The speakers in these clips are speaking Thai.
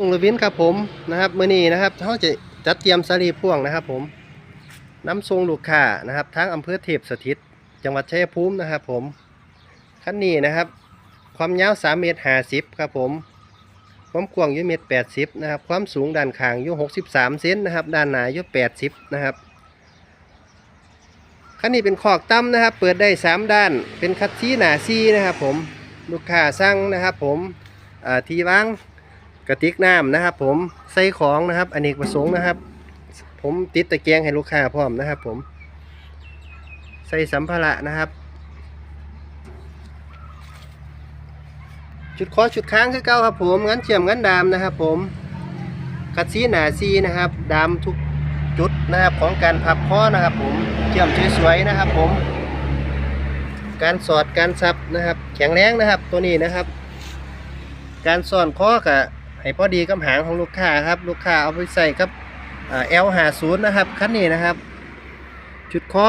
ลุงลวินครับผมนะครับมื้อนี้นะครับเขาจะจัดเตรียมสลีพ่วงนะครับ ผมน้ำทรงลูกค้านะครับทั้งอำเภอเทพสถิต จังหวัดชัยภูมินะครับ ผมคันนี้นะครับ ความยาว3เมตร50ครับผมความกว้างอยู่เมตร80นะครับความสูงด้านข้างอยู่63เซนนะครับ ด้านหน้าอยู่80นะครับคันนี้เป็นขอกตั้มนะครับ เปิดได้ 3 ด้าน เป็นคัดซีหนาซีนะครับ ผมลูกค้าสั่งนะครับ ผมที่วาง กระติกน้ำนะครับ ผมใส่ของนะครับอเนกประสงค์นะครับ ผมติดตะเกียงให้ลูกค้าพร้อมนะครับ ผม ใส่สัมภาระนะครับ จุดคอจุดค้างคือเก้าครับผมงั้นเชื่อมงั้นดามนะครับ ผมคัดซีหนาซีนะครับ ดามทุกจุดนะครับของการพับข้อนะครับ ผมเชื่อมสวยๆนะครับ ผม การสอดการซับนะครับ แข็งแรงนะครับตัวนี้นะครับ การซ่อนข้อกับ ให้พอดีกับหางของลูกค้าครับ ลูกค้าเอาไปใส่กับเอลหาศูนย์นะครับคันนี้นะครับ ชุดข้อ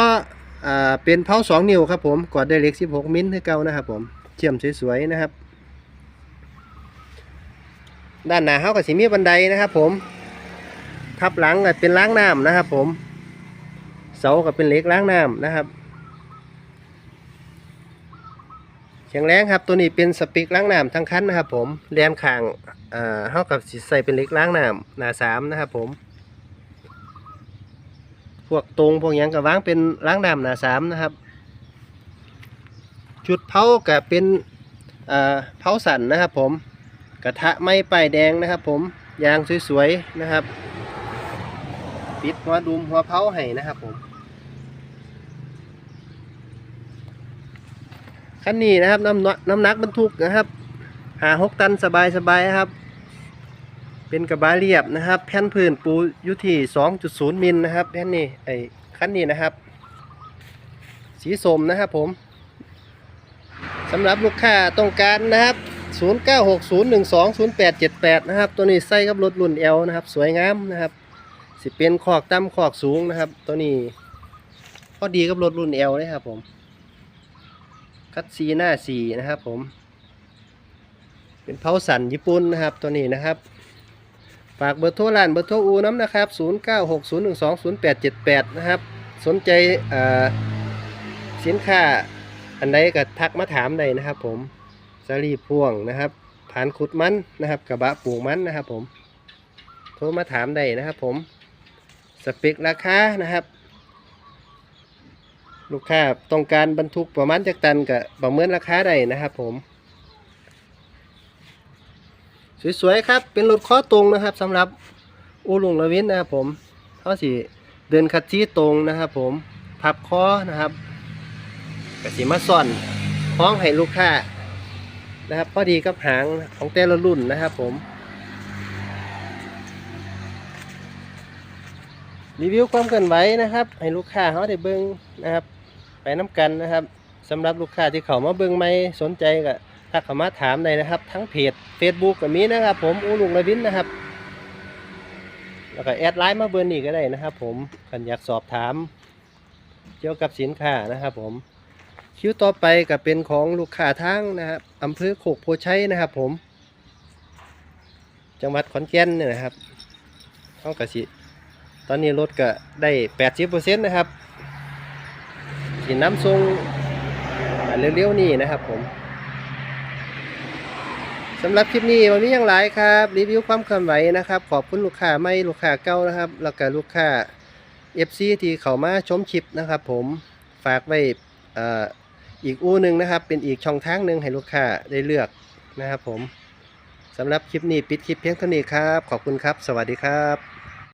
อเป็นเผาสองนิ้วครับผมกอดได้เล็ก16มิลคือเก่านะครับผมเชื่อมสวยๆนะครับ ด้านหน้าเขาก็สิมีบันไดนะครับ ผมทับหลังก็เป็นล้างน้ำนะครับ ผมเสาก็เป็นเล็กล้างน้ำนะครับ แข็งแรงครับตัวนี้เป็นสปิกล้างน้ำทั้งคันนะครับผมแลนข้างเท่ากับใส่เป็นเล็กล้างน้ำหนาสามนะครับผม พวกตรงพวกยังก็วางเป็นล้างน้ำหนาสามนะครับ จุดเผาก็เป็นเผาสันนะครับผมกระทะไม้ป้ายแดงนะครับผมยางสวยๆนะครับ ปิดหัวดุมหัวเผาให้นะครับผม คันนี้นะครับน้ำหนักน้ำหนักบรรทุกนะครับหาหกตันสบายสบายครับ เป็นกระบะเรียบนะครับ แผ่นพื้นปูอยู่ที่สองจุดศูนย์มิลนะครับแผ่นนี้ไอ้คันนี้นะครับ สีส้มนะครับผมสำหรับลูกค้าต้องการนะครับ 0960120878 นะครับ ตัวนี้ใส่กับรถรุ่น L นะครับ สวยงามนะครับ สิเป็นขอกต่ำขอกสูงนะครับ ตัวนี้พอดีกับรถรุ่น L เลยครับผม คัดซีหน้าสีนะครับผม เป็นเผาสันญี่ปุ่นนะครับตัวนี้นะครับ ฝากเบอร์โทรร้านเบอร์โทรอูน้ำนะครับ 0960120878 นะครับ สนใจสินค้าอันใดก็ทักมาถามได้นะครับผมสาลีพ่วงนะครับฐานขุดมันนะครับ กระบะปลูกมันนะครับผม โทรมาถามได้นะครับผม สเปคราคานะครับ ลูกค้าต้องการบรรทุกประมาณจักตันกับประเมินราคาได้นะครับผม สวยๆครับ เป็นรถข้อตรงนะครับสำหรับอูลุงละวินนะครับผมเขาสิเดินคัดชี้ตรงนะครับ ผมพับคอนะครับกสิมาซ่อนคล้องให้ลูกค้านะครับพอดีกับหางของแต่ละรุ่นนะครับผม รีวิวความเคลื่อนไหวนะครับ ให้ลูกค้าเขาได้เบิ่งนะครับ ไปน้ำกันนะครับสำหรับลูกค้าที่เขามาเบิ่งไม่สนใจก็ถ้าเขามาถามได้นะครับ ทั้งเพจ Facebook ก็มีนะครับ ผมอูลุงระวินนะครับ แล้วก็แอดไลน์มาเบอร์นี้ก็ได้นะครับ ผมคันอยากสอบถาม เกี่ยวกับสินค้านะครับ ผมคิวต่อไปก็เป็นของลูกค้าทั้งนะครับอำเภอโคกโพชัยนะครับ ผม จังหวัดขอนแก่นเนี่ยนะครับเขากสิ ตอนนี้รถก็ได้แปดสิบเปอร์เซ็นต์นะครับสินน้ำทรงเร็วๆนี่นะครับผมสำหรับคลิปนี้วันนี้ยังหลายครับ รีวิวความเคลื่อนไหวนะครับ ขอบคุณลูกค้าไม่ลูกค้าเก่านะครับ แล้วก็ลูกค้า FC ที่เขามาชมคลิปนะครับ ผมฝากไว้อ่ออีกอู้หนึ่งนะครับ เป็นอีกช่องทางหนึ่งให้ลูกค้าได้เลือกนะครับ ผมสำหรับคลิปนี้ปิดคลิปเพียงเท่านี้ครับ ขอบคุณครับ สวัสดีครับ